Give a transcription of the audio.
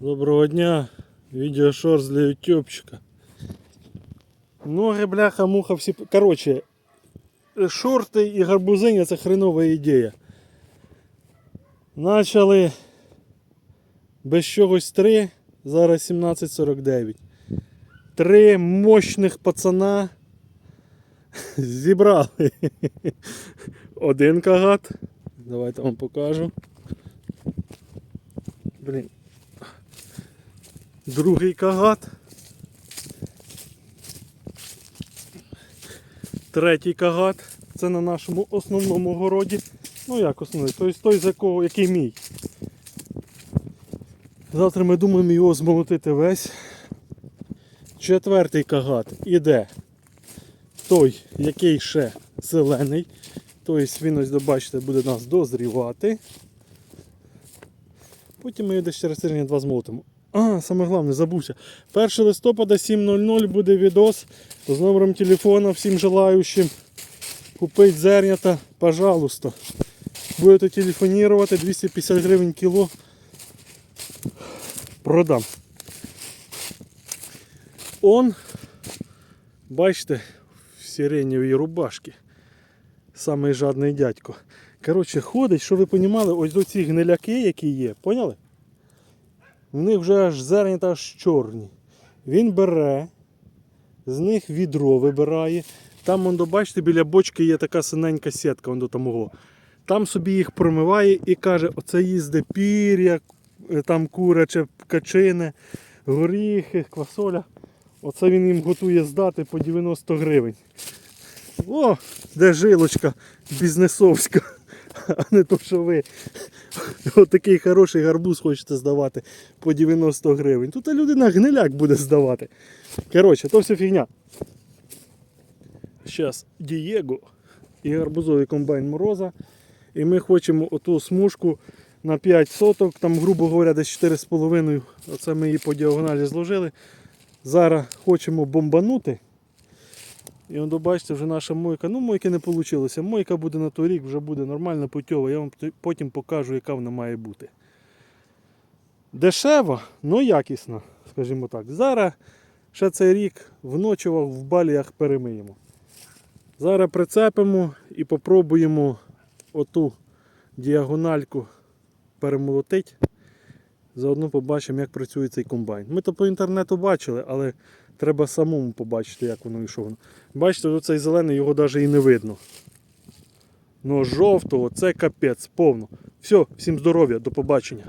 Доброго дня, відеошорт для ютубчика. Ноги, бляха, муха, всі. Короче, шорти і гарбузиня це хренова ідея. Начали без чогось три, зараз 17.49. Три мощних пацана зібрали. Один кагат. Давайте вам покажу. Блін. Другий кагат. Третій кагат. Це на нашому основному городі. Ну як основний? Тобто той, з якого, який мій. Завтра ми думаємо його змолотити весь. Четвертий кагат іде. Той, який ще зелений. Тобто він ось, бачите, буде нас дозрівати. Потім ми його десь через тиждень два змолотимо. А, саме головне, забувся. 1 листопада 7.00 буде відос з номером телефона всім желаючим купити зернята, пожалуйста. Будете телефонувати 250 гривень кіло. Продам. Он, бачите, в сиреневій рубашці. Самий жадний дядько. Коротше, ходить, що ви понімали, ось до ці гниляки, які є, поняли? В них вже аж зернята аж чорні. Він бере, з них відро вибирає. Там, он, бачите, біля бочки є така синенька сітка, до тамого. Там собі їх промиває і каже, оце їзде пір'я, е, там куряче, качине, горіхи, квасоля. Оце він їм готує здати по 90 гривень. О, де жилочка бізнесовська, а не то, що ви. Отакий хороший гарбуз хочете здавати по 90 гривень. Тут людина гниляк буде здавати. Коротше, то все фігня. Зараз Дієго і гарбузовий комбайн Мороза. І ми хочемо оту смужку на 5 соток, там, грубо говоря, десь 4,5. Оце ми її по діагоналі зложили. Зараз хочемо бомбанути. І он, бачите, вже наша мойка. Ну, мойки не вийшло. Мойка буде на той рік, вже буде нормально путьова. Я вам потім покажу, яка вона має бути. Дешева, але якісна, скажімо так. Зараз ще цей рік в ночівах в баліях перемиємо. Зараз прицепимо і попробуємо оту діагональку перемолотити. Заодно побачимо, як працює цей комбайн. Ми то по інтернету бачили, але треба самому побачити, як воно воно. Бачите, оцей зелений його навіть і не видно. Ну жовтого це капець, повно. Все, всім здоров'я, до побачення.